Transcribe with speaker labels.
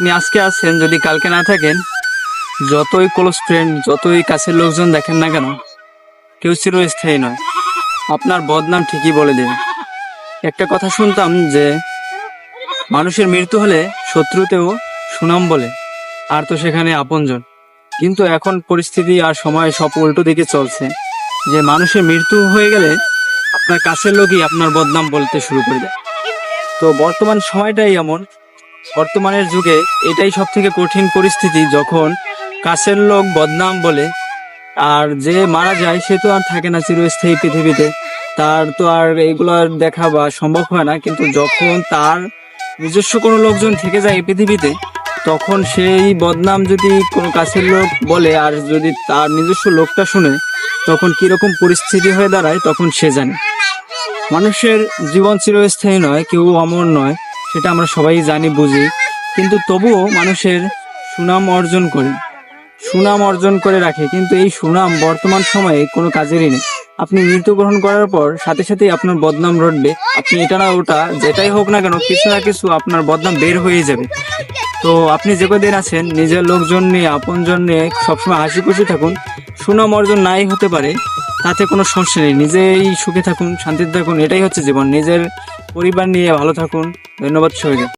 Speaker 1: আপনি আজকে আছেন, যদি কালকে না থাকেন, যতই ক্লোজ ফ্রেন্ড যতই কাছের লোকজন দেখেন না কেন, কেউ চিরস্থায়ী নয়। আপনার বদনাম ঠিকই বলে দেবে। একটা কথা শুনতাম যে, মানুষের মৃত্যু হলে শত্রুতেও সুনাম বলে, আর তো সেখানে আপনজন। কিন্তু এখন পরিস্থিতি আর সময় সব উল্টো দিকে চলছে। যে মানুষের মৃত্যু হয়ে গেলে আপনার কাছের লোকই আপনার বদনাম বলতে শুরু করে দেয়। তো বর্তমান সময়টাই এমন বর্তমানের যুগে এটাই সব থেকে কঠিন পরিস্থিতি যখন কাছের লোক বদনাম বলে, আর যে মারা যায় সে তো আর থাকে না চিরস্থায়ী পৃথিবীতে। তার তো আর এগুলো দেখা বা সম্ভব হয় না, কিন্তু যখন তার নিজস্ব কোনো লোকজন থেকে যায় এই পৃথিবীতে, তখন সেই বদনাম যদি কোনো কাছের লোক বলে আর যদি তার নিজস্ব লোকটা শুনে, তখন কীরকম পরিস্থিতি হয়ে দাঁড়ায় তখন সে জানে। মানুষের জীবন চিরস্থায়ী নয়, কেউ অমর নয়। সেটা আমরা সবাই জানি, বুঝি। কিন্তু তবুও মানুষের সুনাম অর্জন করে। সুনাম অর্জন করে রাখে, কিন্তু এই সুনাম বর্তমান সময়ে কোনো কাজেরই নেই। আপনি মৃত্যুগ্রহণ করার পর সাথে সাথেই আপনার বদনাম রটবে। আপনি এটা না ওটা, যেটাই হোক না কেন, কিছু না কিছু আপনার বদনাম বের হয়ে যাবে। তো আপনি যে কদিন আছেন, নিজের লোকজন নিয়ে, আপনজন নিয়ে সবসময় হাসি খুশি থাকুন। সুনাম অর্জন নাই হতে পারে, তাতে কোনো সমস্যা নেই। নিজেই সুখে থাকুন, শান্তিতে থাকুন, এটাই হচ্ছে জীবন। নিজের পরিবার নিয়ে ভালো থাকুন। ধন্যবাদ সবাইকে